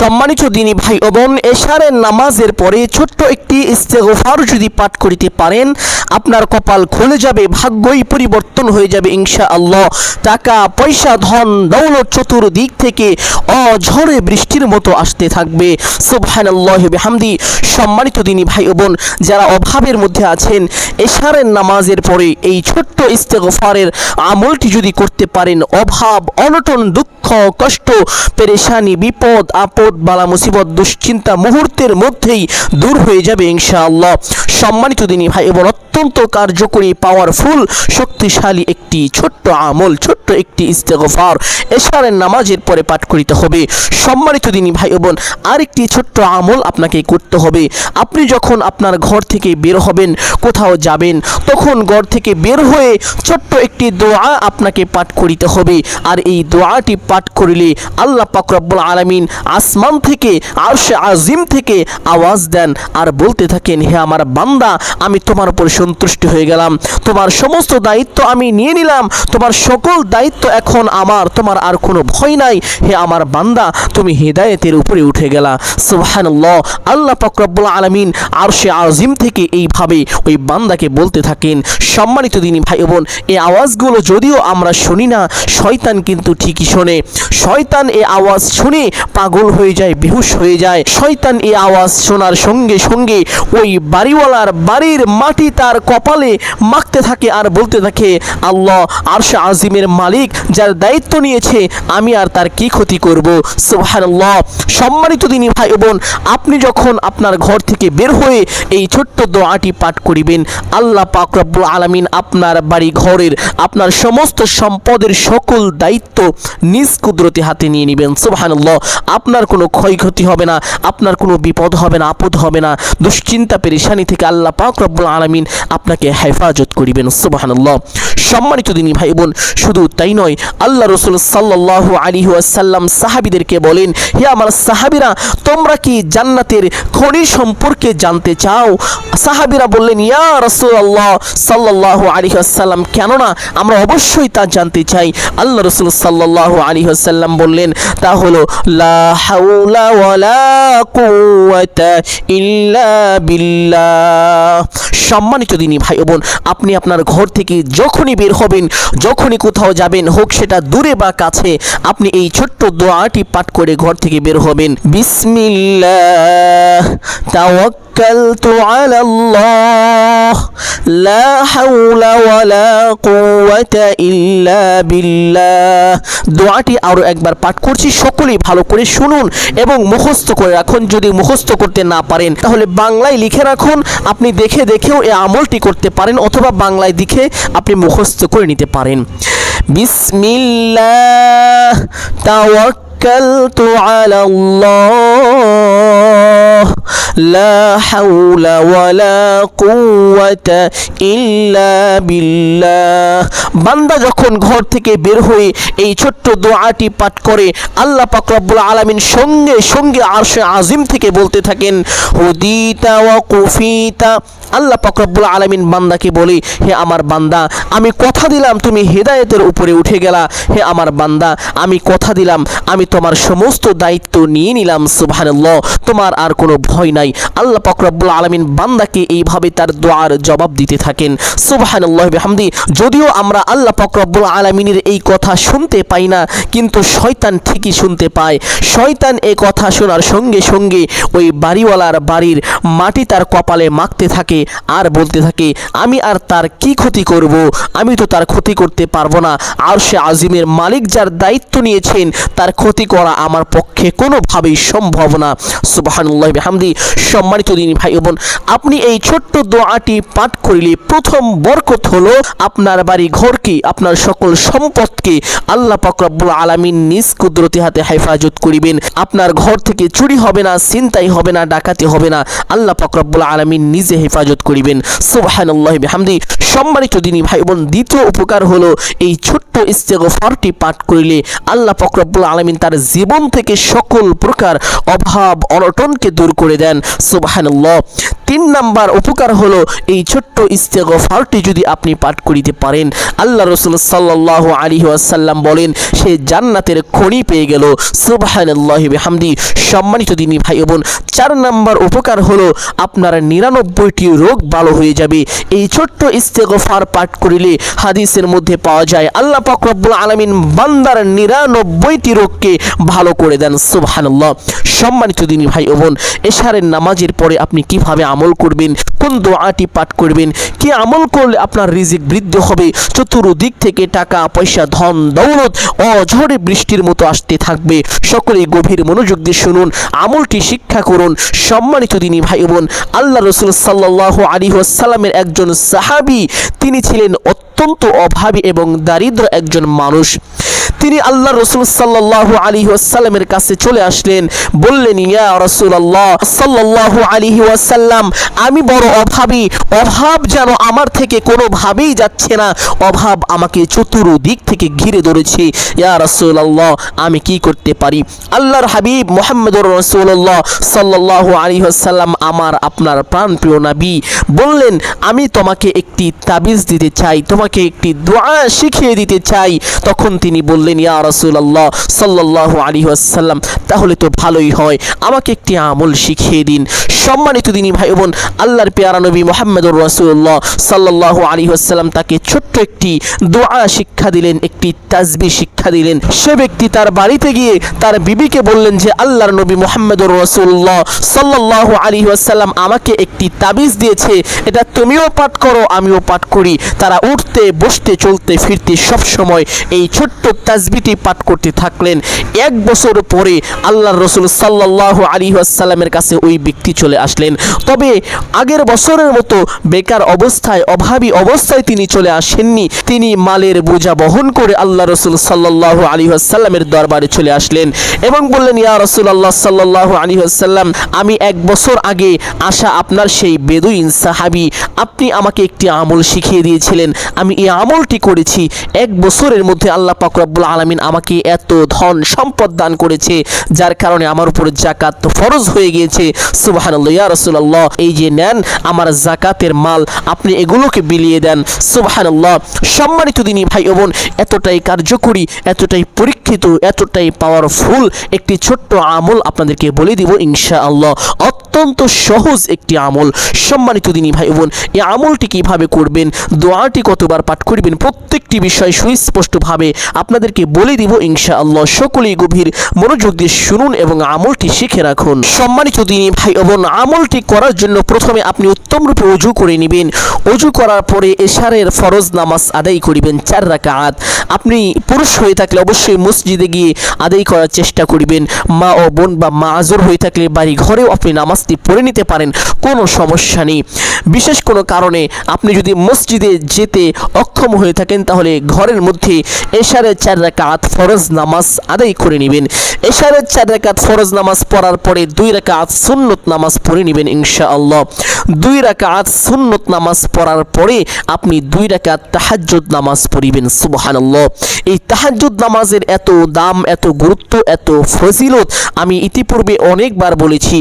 সম্মানিত দিনী ভাই ও বোন, এশারের নামাজের পরে ছোট্ট একটি ইস্তেগফার যদি পাঠ করিতে পারেন, আপনার কপাল খুলে যাবে, ভাগ্যই পরিবর্তন হয়ে যাবে ইনশা আল্লাহ টাকা, পয়সা, ধন, দৌলত চতুর্দিক থেকে অঝরে বৃষ্টির মতো আসতে থাকবে। সুবহানাল্লাহ বিহামদি। সম্মানিত দিনী ভাই ও বোন, যারা অভাবের মধ্যে আছেন, এশারের নামাজের পরে এই ছোট্ট ইস্তেগফারের আমলটি যদি করতে পারেন, অভাব, অনটন, দুঃখ, কষ্ট, পেরেশানি, বিপদ, আপদ বালা মুসিবত দুশ্চিন্তা মুহূর্তের মধ্যেই দূর হয়ে যাবে ইনশাআল্লাহ। সম্মানিত দিনী ভাই এবং অত্যন্ত কার্যকরী পাওয়ারফুল শক্তিশালী একটি ছোট্ট আমল, ছোট্ট একটি ইস্তেগফার। এশারের নামাজের পরে পাঠ করিতে হবে। সম্মানিত দিনী ভাই বোন, আরেকটি ছোট্ট আমল আপনাকে করতে হবে। আপনি যখন আপনার ঘর থেকে বের হবেন, কোথাও যাবেন, তখন ঘর থেকে বের হয়ে ছোট্ট একটি দোয়া আপনাকে পাঠ করিতে হবে। আর এই দোয়াটি পাঠ করিলে আল্লাহ পাক রব্বুল আলামিন আসমান থেকে, আরশে আজিম থেকে আওয়াজ দেন। আর বলতে থাকেন, হে আমার বান্দা, আমি তোমার উপর সন্তুষ্ট হয়ে গেলাম। তোমার সমস্ত দায়িত্ব আমি নিয়ে নিলাম। তোমার সকল দায়িত্ব এখন আমার। তোমার আর কোনো ভয় নাই। হে আমার বান্দা, তুমি হেদায়েতের উপরে উঠে গেলা। সুবহানাল্লাহ। আল্লাহ পাক রব্বুল আলামিন আরশে আজিম থেকে এইভাবে ওই বান্দাকে বলতে থাকেন। সম্মানিত দিনী ভাই বোন এই আওয়াজগুলো যদিও আমরা শুনি না, শয়তান কিন্তু ঠিকই শোনে। শয়তান এই আওয়াজ শুনে পাগল হয়ে যায়, বেহুশ হয়ে যায়। শয়তান এই আওয়াজ শোনার সঙ্গে সঙ্গে ওই বাড়িওয়ালার বাড়ির মাটি তার কপালে মাখতে থাকে আর বলতে থাকে, আল্লাহ, আরশে আজিমের মালিক যার দায়িত্ব নিয়েছে, আমি আর তার কি ক্ষতি করব? সুবহানাল্লাহ। সম্মানিত দিনী ভাই বোন, আপনি যখন আপনার ঘর থেকে বের হয়ে এই ছোট্ট দোয়াটি পাঠ করিবেন, আল্লাহ পাক রব্বুল আলামিন আপনার বাড়ি ঘরের, আপনার সমস্ত সম্পদের সকল দায়িত্ব নিজ কুদরতি হাতে নিয়ে নেবেন। সুবহানাল্লাহ। আপনার কোনো ক্ষয়ক্ষতি হবে না, আপনার কোনো বিপদ হবে না, আপদ হবে না। দুশ্চিন্তা, পেরেশানি থেকে আল্লাহ পাক আলামিন আপনাকে হেফাজত করিবেন, সুবহানাল্লাহ। সম্মানিত দিনী ভাই বোন শুধু তাই নয়, আল্লাহ রসুল সাল্লাল্লাহু আলাইহি ওয়াসাল্লাম সাহাবীদেরকে বলেন, হে আমার সাহাবীরা, তোমরা কি জান্নাতের খনি সম্পর্কে জানতে চাও? সাহাবিরা বললেন, ইয়া রাসূলুল্লাহ সাল্লাল্লাহু আলাইহি ওয়াসাল্লাম, কেননা আমরা অবশ্যই তা জানতে চাই। আল্লাহ রসুল সাল্লাল্লাহু আলাইহি ওয়াসাল্লাম বললেন, তা হলো সম্মানিত দিনী ভাই ও বোন, আপনি আপনার ঘর থেকে যখনই বের হবেন, যখনই কোথাও যাবেন, হোক সেটা দূরে বা কাছে, আপনি এই ছোট্ট দোয়াটি পাঠ করে ঘর থেকে বের হবেন। বিসমিল্লাহ توكلت على الله لا حول ولا قوة إلا بالله দোয়াটি আরো একবার পাঠ করছি সকলেই ভালো করে শুনুন এবং মুখস্থ করে রাখুন যদি মুখস্থ করতে না পারেন তাহলে বাংলায় লিখে রাখুন আপনি দেখে দেখেও এই আমলটি করতে পারেন অথবা বাংলায় লিখে আপনি মুখস্থ করে নিতে পারেন বিসমিল্লাহ তাওয়াক্কালতু আলা আল্লাহ لا حول ولا قوة إلا بالله বান্দা যখন ঘর থেকে বের হয়ে এই ছোট্ট দোয়াটি পাঠ করে আল্লাহ পাক রব্বুল আলামিন সঙ্গে সঙ্গে আরশে আজিম থেকে বলতে থাকেন হুদিতা ওয়া কুফিতা আল্লাহ পাক রব্বুল আলামিন বান্দাকে বলে হে আমার বান্দা আমি কথা দিলাম তুমি হেদায়েতের উপরে উঠে গেলা হে আমার বান্দা আমি কথা দিলাম আমি তোমার সমস্ত দায়িত্ব নিয়ে নিলাম সুবহানাল্লাহ তোমার আর কোনো ভয় নাই। আল্লাহ পাক রব্বুল আলামিন বান্দাকে এইভাবে তার দোয়ার জবাব দিতে থাকেন। সুবহানাল্লাহ বিহামদি, যদিও আমরা আল্লাহ পাক রব্বুল আলামিনের এই কথা শুনতে পাই না, কিন্তু শয়তান ঠিকই শুনতে পায়। শয়তান এই কথা শোনার সঙ্গে সঙ্গে ওই বাড়িওয়ালার বাড়ির মাটি তার কপালে মাখতে থাকে আর বলতে থাকে, আমি আর তার কি ক্ষতি করব? আমি তো তার ক্ষতি করতে পারব না। আর সে আজিমের মালিক যার দায়িত্ব নিয়েছেন, তার ক্ষতি করা আমার পক্ষে কোনোভাবেই সম্ভব না। সুবাহানুল্লাহ হামদি সম্মানিত দিনী ভাই বোন, আপনি এই ছোট্ট দোয়াটি পাঠ করিলে প্রথম বরকত হলো আপনার বাড়ি ঘরকে আপনার সকল সম্পদকে আল্লাহ পাকরব্বুল আলামিন নিজ কুদরতি হাতে হেফাজত করিবেন। আপনার ঘর থেকে চুরি হবে না চিন্তাই হবে না, ডাকাতি হবে না, আল্লাহ পাকরব্বুল আলামিন নিজে হেফাজত করিবেন। সুবহানাল্লাহ বিহামদি। সম্মানিত দিনী ভাই বোন, দ্বিতীয় উপকার হলো এই ছোট্ট ইস্তেগফারটি পাঠ করিলে আল্লাহ পাকরব্বুল আলামিন তার জীবন থেকে সকল প্রকার অভাব, অনটনকে দূর করে দেন। সুবহানাল্লাহ। তিন নাম্বার উপকার হলো এই ছোট্ট ইস্তেগফারটি যদি আপনি পাঠ করিতে পারেন। আল্লাহ রসুল সাল্লাহ আলী আসাল্লাম বলেন, সে জান্নাতের খনি পেয়ে গেল। সুবহানাল্লাহ বিহামদি। সম্মানিত দিনী ভাই বোন, চার নাম্বার উপকার হলো আপনার নিরানব্বইটি রোগ ভালো হয়ে যাবে। এই ছোট্ট ইস্তেগফার পাঠ করিলে হাদিসের মধ্যে পাওয়া যায়, আল্লাহ পাক রব্বুল আলামিন বান্দার নিরানব্বইটি রোগকে ভালো করে দেন। সুবহানাল্লাহ। সম্মানিত দিনী ভাই ও বোন এশারের নামাজের পরে আপনি কীভাবে আমল করবেন, কোন দোয়াটি পাঠ করবেন, কি আমল করলে আপনার রিজিক বৃদ্ধি হবে, চতুর্দিক থেকে টাকা, পয়সা, ধন, দৌলত অঝরে বৃষ্টির মতো আসতে থাকবে। সকলে গভীর মনোযোগ দিয়ে শুনুন, আমলটি শিক্ষা করুন, সম্মানিত দিনী ভাই বোন আল্লাহ রসুল সাল্লাহ আলী সাল্লামের একজন সাহাবি, তিনি ছিলেন অত্যন্ত অভাবী এবং দারিদ্র একজন মানুষ। তিনি আল্লাহ রসুল সাল্লাহ আলী ওয়াসাল্লামের কাছে চলে আসলেন, বললেন, ইয়া রসুল আল্লাহ সাল্লাহ আলী ওয়াসাল্লাম, আমি বড় অভাবী। অভাব যেন আমার থেকে কোনোভাবেই যাচ্ছে না। অভাব আমাকে চতুর্দিক থেকে ঘিরে ধরেছে। ইয়া রসুল আল্লাহ আমি কি করতে পারি? আল্লাহর হাবিব মোহাম্মদুর রসুল্লাহ সাল্লাহ আলী ওয়াসাল্লাম, আমার আপনার প্রাণপ্রিয় নাবি, বললেন, আমি তোমাকে একটি তাবিজ দিতে চাই। তোমাকে একটি দোয়া শিখিয়ে দিতে চাই। তখন তিনি বললেন, ইয়া রাসূলুল্লাহ, সাল্লাল্লাহু আলাইহি ওয়াসাল্লাম, তাহলে তো ভালোই হয়। আমাকে একটি আমল শিখিয়ে দিন। সম্মানিত দিনী ভাই বোন আল্লাহর পেয়ারা নবী মুহাম্মদুর রাসূলুল্লাহ সাল্লাল্লাহু আলাইহি ওয়াসাল্লাম তাকে ছোট্ট একটি দোয়া শিক্ষা দিলেন, একটি তাজবি শিক্ষা দিলেন। সে ব্যক্তি তার বাড়িতে গিয়ে তার বিবিকে বললেন যে, আল্লাহর নবী মুহাম্মদুর রাসূলুল্লাহ সাল্লাল্লাহু আলাইহি ওয়াসাল্লাম আমাকে একটি তাবিজ দিয়েছে। এটা তুমিও পাঠ করো, আমিও পাঠ করি। তারা উঠতে বসতে চলতে ফিরতে সব সময় এই ছোট্ট তাজবিটি পাঠ করতে থাকলেন। এক বছর পরে আল্লাহর রসুল সাল্লাহ আলী আসসালামের কাছে ওই ব্যক্তি চলে আসলেন। তবে আগের বছরের মতো বেকার অবস্থায়, অভাবী অবস্থায় তিনি চলে আসেননি। তিনি মালের বোঝা বহন করে আল্লাহ রসুল সাল্লাহ আলী আসসালামের দরবারে চলে আসলেন এবং বললেন, ইয়া রসুল আল্লাহ সাল্লাহ আলী আসাল্লাম আমি এক বছর আগে আসা আপনার সেই বেদুইন সাহাবি, আপনি আমাকে একটি আমল শিখিয়ে দিয়েছিলেন। আমি এই আমলটি করেছি, এক বছরের মধ্যে আল্লাহ পাক রব্বুল আলমিন আমাকে এত ধন সম্পদ দান করেছে, যার কারণে আমার উপরে জাকাত ফরজ হয়ে গিয়েছে। সুবাহান্লাহ ইয়া রসুল্লাহ এই যে নেন আমার জাকাতের মাল, আপনি এগুলোকে বিলিয়ে দেন। সুবাহান্লাহ সম্মানিত দিনী ভাই বোন, এতটাই কার্যকরী, এতটাই পরীক্ষিত, এতটাই পাওয়ারফুল একটি ছোট্ট আমল আপনাদেরকে বলে দিব ইনশা আল্লাহ অত্যন্ত সহজ একটি আমল। সম্মানিত দিনী ভাই বোন এই আমলটি কীভাবে করবেন, দোয়াটি কতবার পাঠ করবেন, প্রত্যেকটি বিষয় সুস্পষ্টভাবে আপনাদেরকে বলে দিব ইনশা আল্লাহ সকলেই গভীর মনোযোগ দিয়ে শুনুন এবং আমলটি শিখে রাখুন। সম্মানিত দিনী ভাই বোন আমলটি করার জন্য প্রথমে আপনি উত্তম রূপে অজু করে নেবেন। অজু করার পরে এশারের ফরজ নামাজ আদায় করিবেন চার রাকাত। আপনি পুরুষ হয়ে থাকলে অবশ্যই মসজিদে গিয়ে আদায় করার চেষ্টা করিবেন। মা ও বোন বা মা আজর হয়ে থাকলে বাড়ি ঘরেও আপনি নামাজটি পড়ে নিতে পারেন, কোনো সমস্যা নেই। বিশেষ কোনো কারণে আপনি যদি মসজিদে যেতে অক্ষম হয়ে থাকেন, তাহলে ঘরের মধ্যে এশারের চার রাকাত ফরজ নামাজ আদায় করে নেবেন। এশারের চার রাকাত ফরজ নামাজ পড়ার পরে দুই রাকাত সুন্নত নামাজ পড়ে নেবেন ইনশাআল্লাহ। দুই রাকাত সুন্নত নামাজ পড়ার পরে আপনি দুই রাকাত তাহাজ্জুদ নামাজ পড়িবেন, সুবহানাল্লাহ। এই তাহাজ্জুদ নামাজের এত দাম, এত গুরুত্ব, এত ফজিলত আমি ইতিপূর্বে অনেকবার বলেছি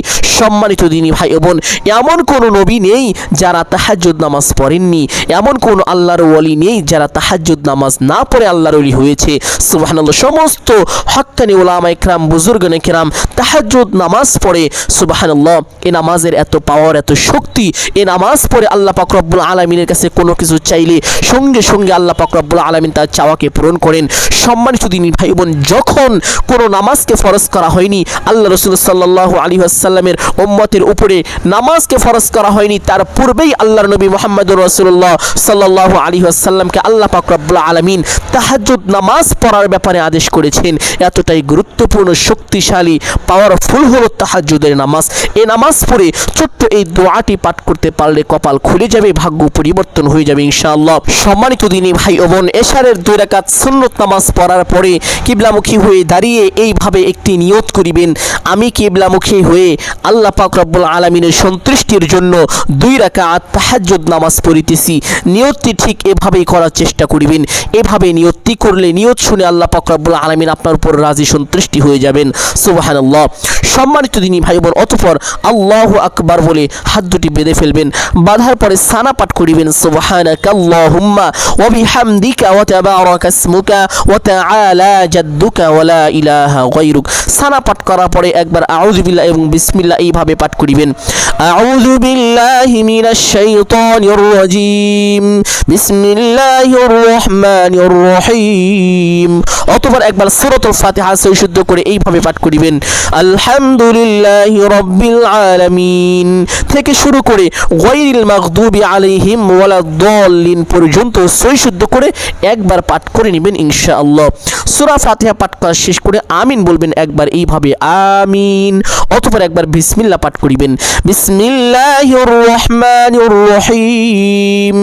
সম্মানিত দিনী ভাই বোন, এমন কোনো নবী নেই যারা তাহাজ্জুদ নামাজ পড়েননি। এমন কোনো আল্লাহর ওয়ালি নেই যারা তাহাজ্জুদ নামাজ না পড়ে আল্লাহর ওলি হয়েছে। সুবহানাল্লাহ, সমস্ত হক্কানি ওলামা ইকরাম বুজুর্গনে কিরাম তাহাজ্জুদ নামাজ পড়ে। সুবহানাল্লাহ এই নামাজের এত পাওয়ার এত শক্তি এই নামাজ পড়ে আল্লাহ পাক রব্বুল আলামিনের কাছে কোনো কিছু চাইলে সঙ্গে সঙ্গে আল্লাহ পাক রব্বুল আলামিন তার চাওয়াকে পূরণ করেন। সম্মানিত দিনী ভাই বোন, যখন কোনো নামাজকে ফরজ করা হয়নি, আল্লাহ রসুল সাল্লাহ আলী আসাল্লামের উম্মতের উপরে নামাজকে ফরজ করা হয়নি, তার পূর্বেই আল্লাহ নবী মোহাম্মদুর রসুল্লাহ সাল্লাহ আলী আসাল্লামকে আল্লাহ পাক রব্বুল আলমিন তাহাজ্জুদ নামাজ পড়ার ব্যাপারে আদেশ করেছেন। এতটাই গুরুত্বপূর্ণ, শক্তিশালী পাওয়ারফুল হলো তাহাজ্জুদের নামাজ। এ নামাজ পড়ে ছোট্ট এই দোয়াটি পাঠ করতে পারলে কপাল খুলে যাবে, ভাগ্য পরিবর্তন হয়ে যাবে ইনশাআল্লাহ। সম্মানিত দিনী ভাই ও বোন, এশারের দুই রাকাত সুন্নত নামাজ পড়ার পরে কিবলামুখী হয়ে দাঁড়িয়ে এইভাবে একটি নিয়ত করিবেন, আমি কিবলামুখী হয়ে আল্লাহ পাক রব্বুল আলমিনের সন্তুষ্টির জন্য দুই রাকাত তাহাজ্জুদ নামাজ পড়িতেছি। নিয়তটি ঠিক এভাবেই করার চেষ্টা করিবেন। এভাবে নিয়তটি করলে নিয়ত শুনে আল্লাহ পাক রব্বুল আলমিন আপনার উপর রাজি সন্তুষ্টি হয়ে যাবেন। সুবহানাল্লাহ। সম্মানিত দিনী ভাই বোন অতঃপর আল্লাহু আকবার বলে হাত দুটি বেঁধে ফেলবেন। বাঁধার পরে সানা পাঠ করিবেন। সুবহানাকা আল্লাহুম্মা ওয়া বিহামদিকা ওয়া তাবারাকা ইসমুকা ওয়া তাআলা জাদ্দুকা ওয়া লা ইলাহা গায়রুক। সানা পাঠ করার পরে একবার আউযু বিল্লাহ এবং বিসমিল্লাহ এইভাবে পাঠ করিবেন। আউযু বিল্লাহি মিনাশ শাইতানির রাজিম। বিসমিল্লাহির রহমানির রহিম। অতঃপর একবার সূরাতুল ফাতিহা শুদ্ধ করে এইভাবে পাঠ করিবেন। আলহামদুলিল্লাহি রাব্বিল আলামিন। থেকে শুরু করে গায়রিল মাগদুবি আলাইহিম ওয়ালাদ-দাল্লিন পর্যন্ত সই শুদ্ধ করে একবার পাঠ করে নেবেন ইনশাআল্লাহ। সূরা ফাতিহা পাঠ করা শেষ করে আমিন বলবেন একবার এইভাবে, আমিন। অতঃপর একবার বিসমিল্লাহ পাঠ করিবেন। রহমানির রহিম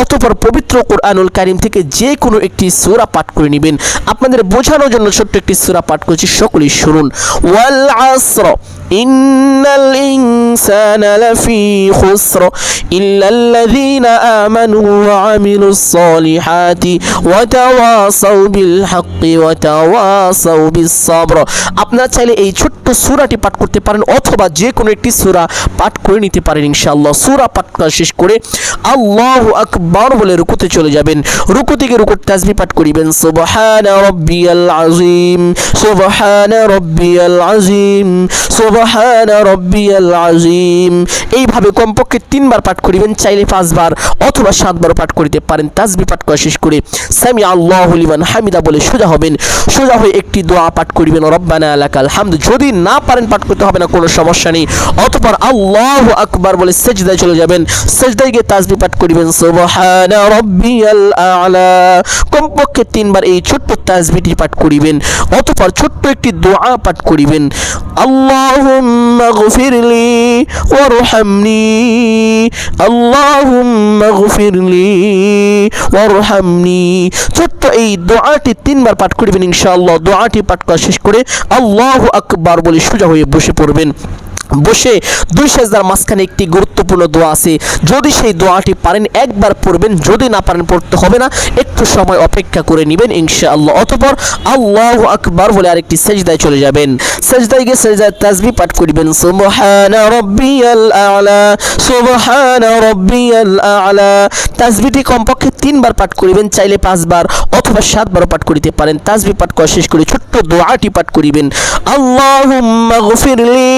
অতঃপর পবিত্র কোরআনুল কারিম থেকে যে কোনো একটি সূরা পাঠ করে নেবেন। আপনাদের বোঝানোর জন্য ছোট্ট একটি সূরা পাঠ করেছি, সকলেই শুনুন। ওয়াল আসর। إن الإنسان لفي خسر إلا الذين آمنوا وعملوا الصالحات وتواصوا بالحق وتواصوا بالصبر আপনারা চাইলে এই ছোট্ট সূরাটি পাঠ করতে পারেন অথবা যে কোনো একটি সূরা পাঠ করে নিতে পারেন ইনশাআল্লাহ সূরা পাঠ করা শেষ করে আল্লাহু আকবার বলে রুকুতে চলে যাবেন রুকু থেকে রুকুর তাসবিহ পাঠ করিবেন সুবহানা রাব্বিয়াল আযীম সুবহানা রাব্বিয়াল আযীম সুবহানা রাব্বিয়াল আযীম। এইভাবে কমপক্ষে তিনবার পাঠ করিবেন, চাইলে পাঁচবার অথবা সাতবার পাঠ করিতে পারেন। তাসবিহ পাঠ করা শেষ করে সামি আল্লাহু লিমান হামিদা বলে সোজা হবেন। সোজা হয়ে একটি দোয়া পাঠ করিবেন, রব্বানা লাকাল হামদ। যদি না পারেন পাঠ করতে হবে না, কোনো সমস্যা নেই। অতঃপর আল্লাহু আকবার বলে সেজদায় চলে যাবেন। সেজদায় গিয়ে তাসবিহ পাঠ করিবেন, সুবহানা রাব্বিয়াল আ'লা। কমপক্ষে তিনবার এই ছোট্ট তাসবিহটি পাঠ করিবেন। অতঃপর ছোট্ট একটি দোয়া পাঠ করিবেন। আল্লাহুম্মা وارحمني اللهم اغفر لي وارحمني ছোট্ট এই দোয়াটি তিনবার পাঠ করবেন ইনশাআল্লাহ। দোয়াটি পাঠ করা শেষ করে আল্লাহ আকবার বলে সোজা হয়ে বসে পড়বেন। বসে দুই সেজদার মাঝখানে একটি গুরুত্বপূর্ণ দোয়া আছে। যদি সেই দোয়াটি পারেন, একবার পড়বেন, যদি না পারেন, পড়তে হবে না। একটু সময় অপেক্ষা করে নেবেন ইনশাআল্লাহ। অতঃপর আল্লাহ আকবার বলে আরেকটি সেজদায় চলে যাবেন। সেজদায় গিয়ে সেজদায় তাসবিহ পাঠ করিবেন। সুবহানা রাব্বিয়াল আ'লা, সুবহানা রাব্বিয়াল আ'লা। তাসবিহটি কমপক্ষে তিনবার পাঠ করিবেন, চাইলে পাঁচবার অথবা সাতবার পাঠ করিতে পারেন। তাসবিহ পাঠ করা শেষ করে ছোট্ট দোয়াটি পাঠ করিবেন। আল্লাহুম্মা গফিরলি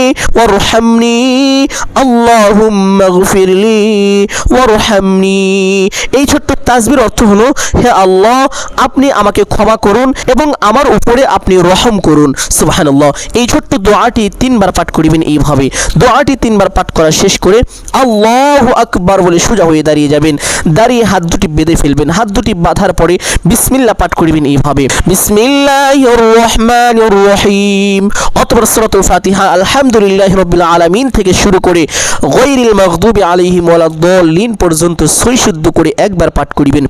ওয়ারহামনি আল্লাহুম্মা গফিরলি ওয়ারহামনি এই ছোট্ট তাসবির অর্থ হলো, হে আল্লাহ, আপনি আমাকে ক্ষমা করুন এবং আমার উপরে আপনি রহম করুন। সুবহানাল্লাহ। এই ছোট্ট দোয়াটি তিনবার পাঠ করিবেন এইভাবে। দোয়াটি তিনবার পাঠ করা শেষ করে আল্লাহু আকবার বলে সোজা হয়ে দাঁড়িয়ে যাবেন। দাঁড়িয়ে হাত দুটি বেঁধে ফেলবেন। হাত দুটি বাঁধার পরে বিসমিল্লাহ পাঠ করিবেন এইভাবে। বিসমিল্লাহির রহমানির রহিম। অতঃপর সূরাতুল ফাতিহা, আলহামদুলিল্লাহ রাব্বিল আলামিন থেকে শুরু করে গায়রিল মাগদুবি আলাইহিম ওয়ালাদ-দাল্লিন পর্যন্ত সই শুদ্ধ করে একবার পাঠ করিবেন।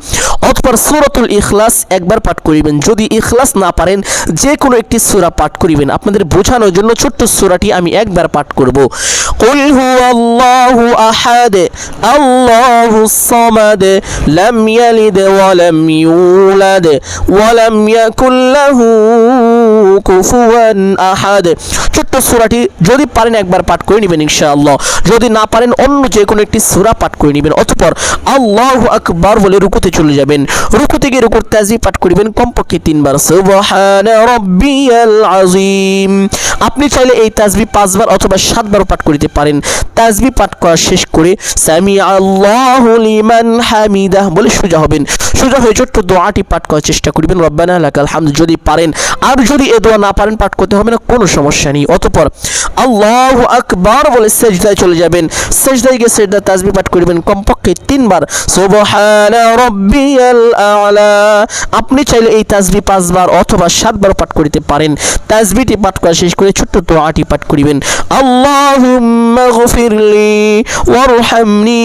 অতঃপর সূরাতুল ইখলাস একবার পাঠ করিবেন। যদি ইখলাস না পারেন যে কোনো একটি সূরা পাঠ করিবেন। আপনাদের বোঝানোর জন্য ছোট্ট সূরাটি আমি একবার পাঠ করব। হুয়াল্লাহু আহাদ আল্লাহুস সামাদ, লাম ইয়ালিদ ওয়া লাম ইউলাদ, ওয়া লাম ইয়াকুল লাহু কুফুয়ান আহাদ। ছোট্ট সূরাটি যদি পারেন একবার পাঠ করে নেবেন ইনশাআল্লাহ। যদি না পারেন, অন্য যে কোনো একটি সূরা পাঠ করে নেবেন, অতঃপর আল্লাহু আকবার বলে রুকুতে চলে যাবেন। রুকু থেকে রুকুর তাজি পাঠ করিবেন কমপক্ষে তিনবার। আযীম। আপনি চাইলে এই তাজবি পাঁচবার অথবা সাতবার পাঠ করিতে পারেন। তাজবি পাঠ করা শেষ করে সামি আল্লাহু লিমান হামিদাহ বলে সোজা হবেন। সোজা হয়ে ছোট্ট দোয়াটি পাঠ করার চেষ্টা করিবেন। রব্বানা লাকাল হামদ, যদি পারেন। আর যদি এ দোয়া না পারেন, পাঠ করতে হবে না, কোনো সমস্যা নেই। অতঃপর আল্লাহু আকবার বলে সেজদায় চলে যাবেন। সেজদায় গিয়ে সেজদা তাজবি পাঠ করিবেন কমপক্ষে তিনবার। আপনি চাইলে এই তাজবি পাঁচবার অথবা সাতবার পাঠ করিতে পারেন। তাজবিটি পাঠ করা শেষ করে ছোট্ট দোয়াটি পাঠ করিবেন। আল্লাহুম্মা গফিরলি ওয়ারহামনি।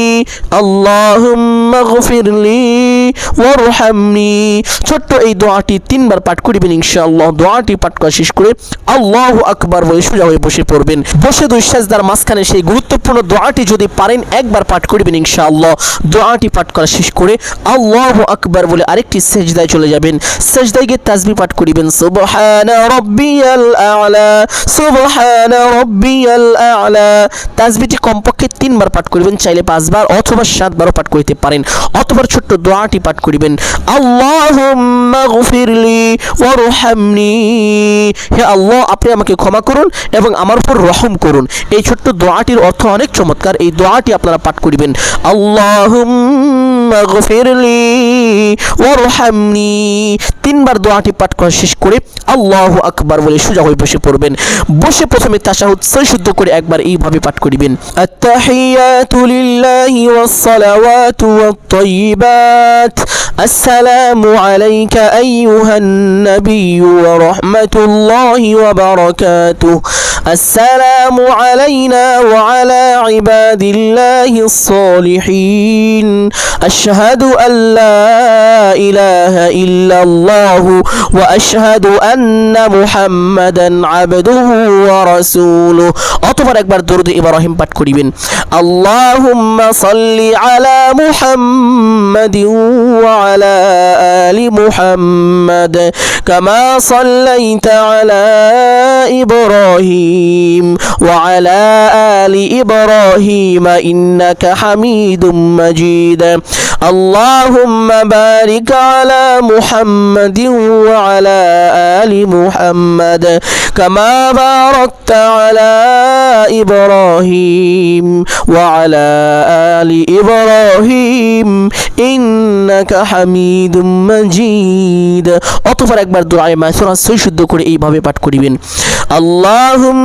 আল্লাহুম্মা গফিরলি ওয়ারহামনি। ছোট্ট এই দোয়াটি তিনবার পাঠ করিবেন ইনশাআল্লাহ। দোয়াটি পাঠ করা শেষ করে আল্লাহু আকবার বলে সোজা হয়ে বসে পড়বেন। বসে দুই সাজদার মাঝখানে সেই গুরুত্বপূর্ণ দোয়াটি যদি পারেন, একবার পাঠ করবেন ইনশাআল্লাহ। দোয়াটি পাঠ করা শেষ করে আল্লাহ আকবার বলে আরেকটি সেজদায় চলে যাবেন। সেজদায় গিয়ে তাসবি পাঠ করিবেন, সুবহানা রাব্বিয়াল আ'লা, সুবহানা রাব্বিয়াল আ'লা। তাসবিটি কমপক্ষে তিনবার পাঠ করিবেন, চাইলে পাঁচবার অথবা সাতবারও পাঠ করিতে পারেন। অথবা ছোট্ট দোয়াটি পাঠ করিবেন। ওয়ারহামনি। হে আল্লাহ, আপনি আমাকে ক্ষমা করুন এবং আমার উপর রহম করুন। এই ছোট্ট দোয়াটির অর্থ অনেক চমৎকার। এই দোয়াটি আপনারা পাঠ করিবেন। আল্লাহ তিনবার দোয়াটি পাঠ করা শেষ করে আল্লাহ আকবার বলে সোজা হয়ে বসে পড়বেন। বসে প্রথমে তাশাহুদ সই শুদ্ধ করে একবার এইভাবে পাঠ করিবেন। আত্তাহিয়াতু লিল্লাহি ওয়াস সালাওয়াতু ওয়াত তাইয়িবাত আসসালামু আলাইকা আইয়ুহান নাবিয়্যু ওয়া السلام علينا وعلى عباد الله الصالحين أشهد أن لا إله إلا الله وأشهد أن محمدا عبده ورسوله অতবার একবার দরুদ ইব্রাহিম পাঠ করিবেন اللهم صل على محمد وعلى آل محمد كما صليت على إبراهيم وعلى آل إبراهيم إنك حميد مجيد اللهم بارك على محمد وعلى آل محمد كما باركت على إبراهيم وعلى آل إبراهيم إنك حميد مجيد অতঃপর একবার দোয়ায়ে মাসুরা সই শুদ্ধ করে এইভাবে পাঠ করিবেন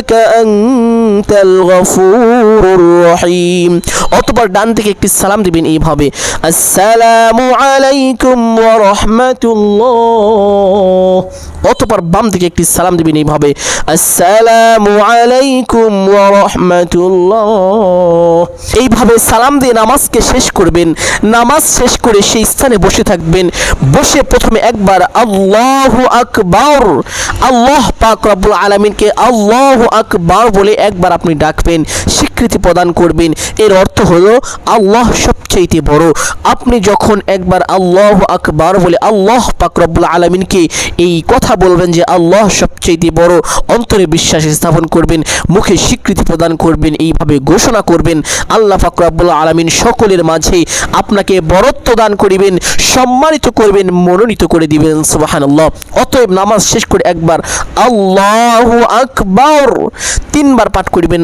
ইন্নাকা আনতাল গফুরুর রহিম। অতঃপর ডান থেকে একটি সালাম দিবেন এইভাবে, আসসালামু আলাইকুম ওয়া রাহমাতুল্লাহ। অতঃপর বাম থেকে একটি সালাম দিবেন এইভাবে, আসসালামু আলাইকুম ওয়া রাহমাতুল্লাহ। এইভাবে সালাম দিয়ে নামাজকে শেষ করবেন, নামাজ শেষ করে সেই স্থানে বসে থাকবেন। বসে প্রথমে একবার আল্লাহু আকবার, আল্লাহ পাক রব্বুল আলামিনকে আল্লাহু আকবার বলে একবার আপনি ডাকবেন, স্বীকৃতি প্রদান করবেন। এর অর্থ হলো আল্লাহ সবচেয়ে বড়। আপনি যখন একবার আল্লাহ আকবার বলে আল্লাহ পাক রব্বুল আলামিনকে এই কথা বলবেন যে আল্লাহ সবচেয়ে বড়, অন্তরে বিশ্বাস স্থাপন করবেন, মুখে স্বীকৃতি প্রদান করবেন, এইভাবে ঘোষণা করবেন, আল্লাহ পাক রব্বুল আলামিন সকলের মাঝে আপনাকে বরত্ব দান করিবেন, সম্মানিত করবেন, মনোনীত করে দিবেন, সুবহানাল্লাহ। অতএব নামাজ শেষ করে একবার আল্লাহু আকবার তিনবার পাঠ করিবেন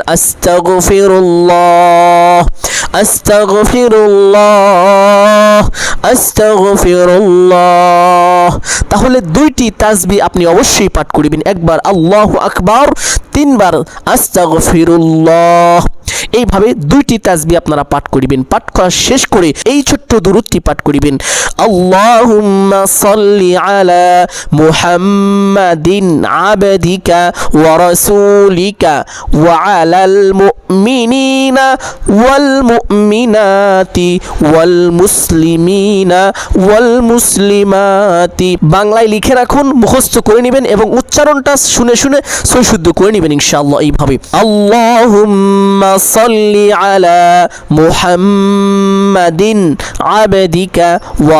তাহলে দুইটি তাজবি আপনি অবশ্যই পাঠ করিবেন, একবার আল্লাহ আকবার, তিনবার আস্তাগফিরুল্লাহ। এইভাবে দুইটি তাজবি আপনারা পাঠ করিবেন। পাঠ করা শেষ করে এই ছোট্ট দূরত্বটি পাঠ করিবেন। আল্লাহুম্মা সাল্লি আলা মুহাম্মাদিন আবদিকা ওয়া রাসূলিকা ওয়া আলাল মুমিনিনা ওয়াল মুমিনাতি ওয়াল মুসলিমিনা ওয়াল মুসলিমাতি। বাংলায় লিখে রাখুন, মুখস্থ করে নেবেন এবং উচ্চারণটা শুনে শুনে সৈশুদ্ধ করে নেবেন ইনশাআল্লাহ এইভাবে। আল্লাহুম্মা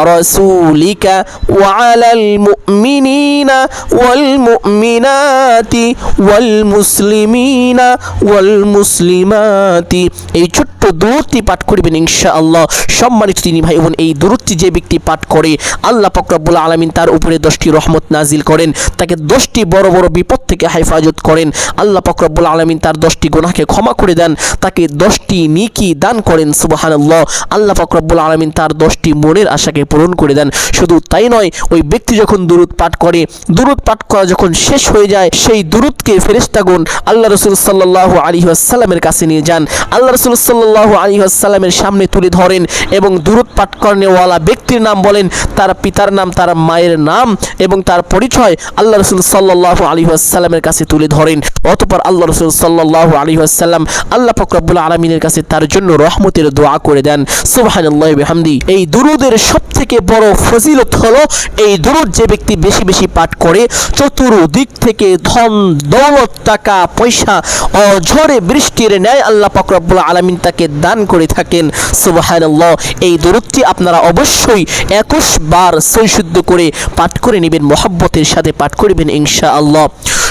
রাসূলিকা ওয়া আলাল মুমিনিনা ওয়াল মুমিনাতি ওয়াল মুসলিমিনা ওয়াল মুসলিমাতি। এই ছোট্ট দূরটি পাঠ করবেন ইনশাআল্লাহ। সম্মানিত তিনি ভাই বোন, এই দূরটি যে ব্যক্তি পাঠ করে, আল্লাহ পাক রব্বুল আলামিন তার উপরে দশটি রহমত নাজিল করেন। তাকে দশটি বড় বড় বিপদ থেকে হেফাজত করেন। আল্লাহ পাক রব্বুল আলামিন তার দশটি গোনাকে ক্ষমা করে দেন। তাকে দশটি নিকি দান করেন, সুবহানাল্লাহ। আল্লাহ পাক রব্বুল আলামিন তার দশটি মনের আশাকে পূরণ করে দেন। শুধু তাই নয়, ওই ব্যক্তি যখন দুরুদ পাঠ করে, দুরুদ পাঠ করা যখন শেষ হয়ে যায়, সেই দুরুদকে ফেরেশতাগণ আল্লাহ রসুল সাল্লাহ আলী আসসালামের কাছে নিয়ে যান। আল্লাহ রসুল সাল্লাহ আলী আসসালামের সামনে তুলে ধরেন এবং দুরুদ পাঠ করেওয়ালা ব্যক্তির নাম বলেন, তার পিতার নাম, তার মায়ের নাম এবং তার পরিচয় আল্লাহ রসুল সাল্লাহ আলী আসসালামের কাছে তুলে ধরেন। অতপর আল্লাহ রসুল সাল্লাহ আলী আসসালাম আল্লাহ ফকরাবুল আলমিনের কাছে তার জন্য রহমতের দোয়া করে দেন। সুবাহান্লাহ এই দুরুদের সব থেকে বড় ফজিলত হলো এই দুরুদ যে ব্যক্তি বেশি বেশি পাঠ করে, চতুর্দিক থেকে ধন, দৌলত, টাকা, পয়সা অঝরে বৃষ্টির ন্যায় আল্লাহ ফকরাবুল আলমিন তাকে দান করে থাকেন। সুবাহান্লাহ এই দুরুদটি আপনারা অবশ্যই একুশ বার সৈশুদ্ধ করে পাঠ করে নেবেন, মোহাব্বতের সাথে পাঠ করবেন ইনশা আল্লাহ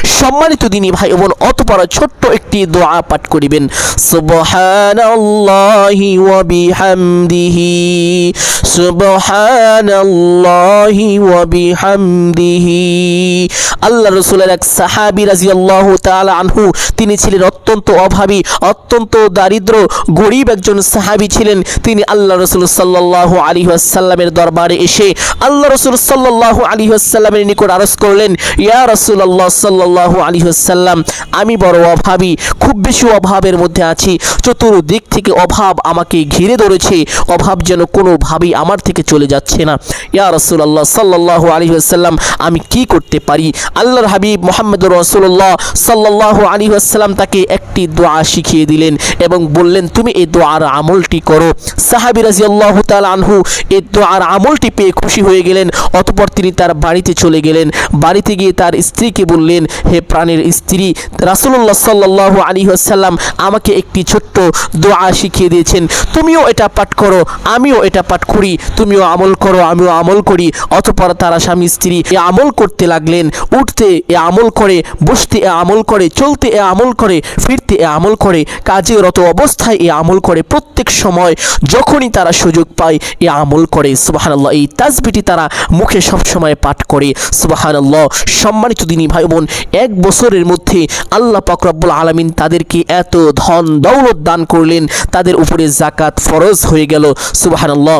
সম্মানিত দিনী ভাই বোন, অতপর ছোট্ট একটি দোয়া পাঠ করিবেন। সুবহানাল্লাহি ওয়া বিহামদিহি। সুবহানাল্লাহি ওয়া বিহামদিহি। আল্লাহ রাসূলের এক সাহাবী রাদিয়াল্লাহু তাআলা আনহু, তিনি ছিলেন অত্যন্ত অভাবী, অত্যন্ত দারিদ্র, গরিব একজন সাহাবী ছিলেন। তিনি আল্লাহ রাসূল সাল্লাল্লাহু আলাইহি ওয়াসাল্লামের দরবারে এসে আল্লাহ রাসূল সাল্লাল্লাহু আলাইহি ওয়াসাল্লামের নিকট আরজ করলেন, ইয়া রাসূলুল্লাহ সাল্লাল্লাহু আলাইহি ওয়াসাল্লাম, আমি বড় অভাবী, খুব বেশি অভাবের মধ্যে আছি। চতুর্দিক থেকে অভাব আমাকে ঘিরে ধরেছে, অভাব যেন কোনোভাবেই আমার থেকে চলে যাচ্ছে না। ইয়া রাসূলুল্লাহ সাল্লাল্লাহু আলাইহি ওয়াসাল্লাম, আমি কি করতে পারি? আল্লাহর হাবিব মোহাম্মদ রাসূলুল্লাহ সাল্লাল্লাহু আলাইহি ওয়াসাল্লাম তাকে একটি দোয়া শিখিয়ে দিলেন এবং বললেন, তুমি এই দোয়ার আমলটি করো। সাহাবী রাদিয়াল্লাহু তাআলা আনহু এই দোয়ার আমলটি পেয়ে খুশি হয়ে গেলেন, অতঃপর তিনি তার বাড়িতে চলে গেলেন। বাড়িতে গিয়ে তার স্ত্রীকে বললেন হে প্রাণের স্ত্রী, রাসূলুল্লাহ সাল্লাল্লাহু আলাইহি ওয়াসাল্লাম আমাকে একটি ছোট্ট দোয়া শিখিয়ে দিয়েছেন। তুমিও এটা পাঠ করো, আমিও এটা পাঠ করি, তুমিও আমল করো, আমিও আমল করি। অতঃপর তারা স্বামী স্ত্রী এ আমল করতে লাগলেন। উঠতে এ আমল করে, বসতে এ আমল করে, চলতে এ আমল করে, ফিরতে এ আমল করে কাজে রত অবস্থায় এ আমল করে প্রত্যেক সময় যখনই তারা সুযোগ পায়, এ আমল করে। সুবাহানাল্লাহ, এই তাজবিটি তারা মুখে সবসময় পাঠ করে। সুবাহানাল্লাহ, সম্মানিত দিনী ভাই বোন এক বছরের মধ্যে আল্লাহ পাকরাবুল আলমিন তাদেরকে এত ধন দৌলত দান করলেন, তাদের উপরে জাকাত ফরজ হয়ে গেল। সুবাহানাল্লাহ।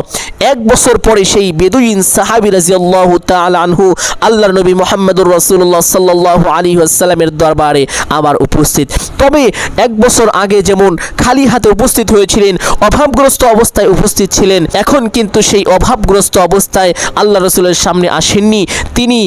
এক বছর পরে সেই বেদুইন সাহাবি রাজিয়াল্লাহ তাআলা আনহু আল্লাহ নবী মোহাম্মদুর রাসূলুল্লাহ সাল্লাল্লাহু আলাইহি ওয়াসাল্লামের দরবারে আবার উপস্থিত। তবে এক বছর আগে যেমন খালি হাতে উপস্থিত হয়েছিলেন, অভাবগ্রস্ত অবস্থায় উপস্থিত ছিলেন, এখন কিন্তু সেই অভাবগ্রস্ত অবস্থায় আল্লাহ রসুলের সামনে আসেননি। তিনি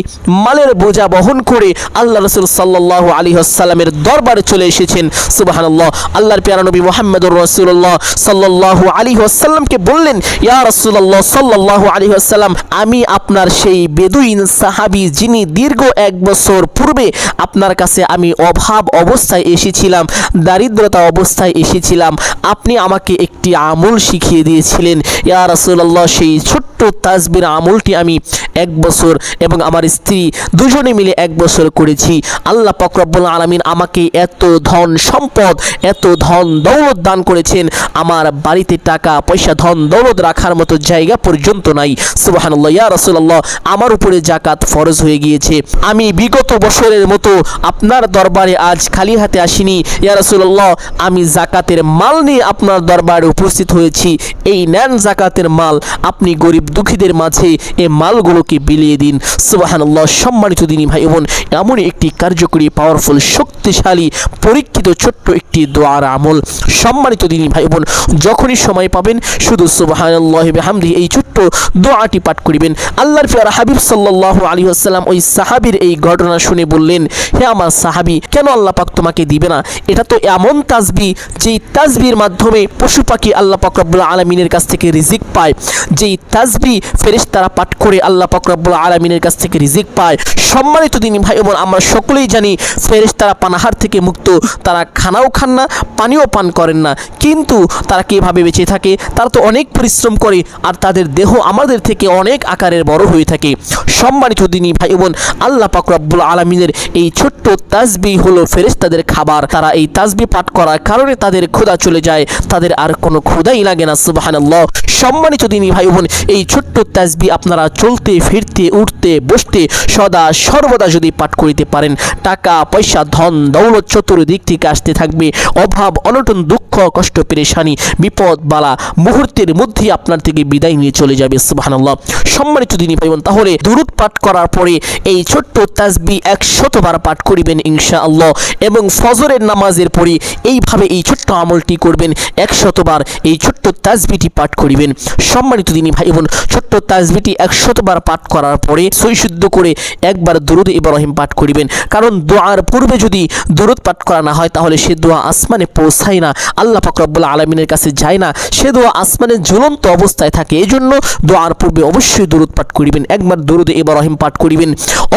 মালের বোঝা বহন করে আল্লাহ রসুল সাল্লাহ আলী আসসালামের দরবারে চলে এসেছেন। সুবাহানাল্লাহ। আল্লাহর পেয়ারা নবী মোহাম্মদুর রসুল্লাহ সাল্লাহ আলী আসাল্লামকে বললেন, ইয়া রসুল্লাহ সাল্লাহ আলী আসাল্লাম আমি আপনার সেই বেদুইন সাহাবি যিনি দীর্ঘ এক বছর পূর্বে আপনার কাছে আমি অভাব অবস্থায় এসেছিলাম, দারিদ্রতা অবস্থায় এসেছিলাম, আপনি আমাকে একটি আমল শিখিয়ে দিয়েছিলেন। ইয়া রাসূলুল্লাহ, সেই ছোট্ট তাজবির আমলটি আমি এক বছর এবং আমার স্ত্রী দুজনে মিলে এক বছর করেছি। আল্লাহ পাক রব্বুল আলামিন আমাকে এত ধন সম্পদ, এত ধন দৌলত দান করেছেন। আমার বাড়িতে টাকা, পয়সা, ধন দৌলত রাখার মতো জায়গা পর্যন্ত নাই। সুবহানাল্লাহ, ইয়া রাসূলুল্লাহ, আমার উপরে জাকাত ফরজ হয়ে গিয়েছে। আমি বিগত বছরের মতো আপনার দরবারে আজ খালি হাতে আসিনি। ইয়া রাসূলুল্লাহ, আমি জাকাতের মাল নিয়ে আপনার দরবারে উপস্থিত হয়েছি। এই নেন জাকাতের মাল, আপনি গরিব দুঃখীদের মাঝে এই মালগুলোকে বিলিয়ে দিন। সুবাহানাল্লাহ, সম্মানিত দিনী ভাই বোন এমনই একটি কার্যকরী পাওয়ারফুল শক্তিশালী, পরীক্ষিত, ছোট্ট একটি দোয়ার আমল। সম্মানিত দিনী ভাই বোন, যখনই সময় পাবেন, শুধু সুবাহানাল্লাহ হামদি এই ছোট্ট দোয়াটি পাঠ করিবেন। আল্লাহর ফিয়ার হাবিব সাল্লাহ আলী আসসালাম ওই সাহাবির এই ঘটনা শুনে বললেন, হে আমার সাহাবি, কেন আল্লাহ পাক তোমাকে দিবে না? এটা তো এমন তাজবি যেই তাজবির মাধ্যমে পশু পাখি আল্লাহ পাক রব্বুল আলমিনের কাছ থেকে রিজিক পায়। যেই তাজবি ফেরেশ তারা পাঠ করে আল্লাহ পাক রব্বুল আলমিনের কাছ থেকে রিজিক পায়, সম্মানিত দিনী ভাই বোন, আমরা সকলেই জানি ফেরেশ তারা পানাহার থেকে মুক্ত। তারা খানাও খান না, পানিও পান করেন না। কিন্তু তারা কীভাবে বেঁচে থাকে? তারা তো অনেক পরিশ্রম করে আর তাদের দেহ আমাদের থেকে অনেক আকারের বড় হয়ে থাকে। সম্মানিত দিনী ভাই বোন, আল্লাহ পাক রব্বুল আলমিনের এই ছোট্ট তাজবি হলো ফেরেশতাদের খাবার। তারা এই তাজবি পাঠ করার কারণে তাদের ক্ষুধা চলে যায়। তাদের আর কোনো ক্ষুধাই লাগে না, সুবাহানাল্লাহ। সম্মানিত দিনী ভাই বোন, এই ছোট্ট তাজবি আপনারা চলতে ফিরতে উঠতে বসতে সদা সর্বদা যদি পাঠ করিতে পারেন। টাকা পয়সা ধন দৌলত চতুর্দিক থেকে আসতে থাকবে। অভাব অনটন দুঃখ কষ্ট পেরেশানি বিপদ বালা মুহূর্তের মধ্যে আপনার থেকে বিদায় নিয়ে চলে যাবে। সুবহানাল্লাহ। সম্মানিত দিনী ভাই বোন, তাহলে দুরুদ পাঠ করার পরে এই ছোট্ট তাসবি একশতবার পাঠ করিবেন ইনশাআল্লাহ এবং ফজরের নামাজের পরে এইভাবে এই ছোট্ট আমলটি করবেন একশতবার এই ছোট্ট তাসবিটি পাঠ করিবেন। সম্মানিত দিনী ভাই বোন ছোট্ট তাসবিটি একশতবার পাঠ করার পরে সৈশুদ্ধ করে একবার দুরুদ ইব্রাহিম পাঠ করিবেন। কারণ দোয়ার পূর্বে যদি দুরুদ পাঠ করা না হয়, তাহলে সে দোয়া আসমানে পৌঁছায় না, আল্লাহ ফাকরাবুল আলমিনের কাছে যায় না। সে দোয়া আসমানে জ্বলন্ত অবস্থায় থাকে এই জন্য দোয়ার পূর্বে অবশ্যই দুরুদ পাঠ করিবেন, একবার দুরুদ ইব্রাহিম পাঠ করিবেন।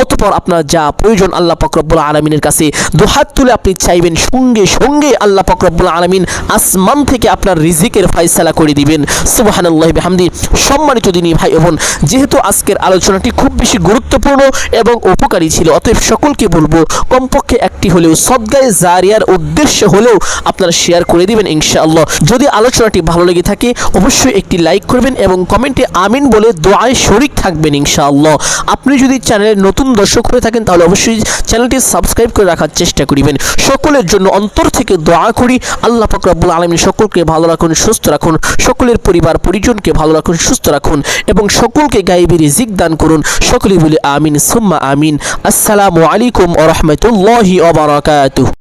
অতপর আপনার যা প্রয়োজন, আল্লাহ ফাকরাবুল আলমিনের কাছে দুহাত তুলে আপনি চাইবেন, সঙ্গে সঙ্গে আল্লাহ ফাকরাবুল আলমিন আসমান থেকে আপনার রিজিকের ফাইসালা করে দিবেন। সুবহানাল্লাহ বিহামদি। সম্মানিত দিনী ভাই বোন, যেহেতু আজকের আলোচনাটি খুব বেশি গুরুত্বপূর্ণ এবং উপকারী ছিল, অতএব সকলকে বলব, কমপক্ষে একটি হলেও সদ্গায় জারিয়ার উদ্দেশ্য হলেও আপনারা শেয়ার করে দিবেন ইনশাআল্লাহ। যদি আলোচনাটি ভালো লেগে থাকে, অবশ্যই একটি লাইক করবেন এবং কমেন্টে আমিন বলে দোয়ায় শরিক থাকবেন ইনশাআল্লাহ। আপনি যদি চ্যানেলের নতুন দর্শক হয়ে থাকেন, তাহলে অবশ্যই চ্যানেলটি সাবস্ক্রাইব করে রাখার চেষ্টা করিবেন। সকলের জন্য অন্তর থেকে দোয়া করি, আল্লাহ পাক রব্বুল আলামিন সকলকে ভালো রাখুন, সুস্থ রাখুন, সকলের পরিবার পরিজনকে ভালো রাখুন, সুস্থ রাখুন। এবং সকলকে গায়েবী রিজিক দান করুন। সকলে বলে আমিন, সুম্মা আমিন। আসসালামু আলাইকুম ওয়া রাহমাতুল্লাহি ওয়া বারাকাতুহু।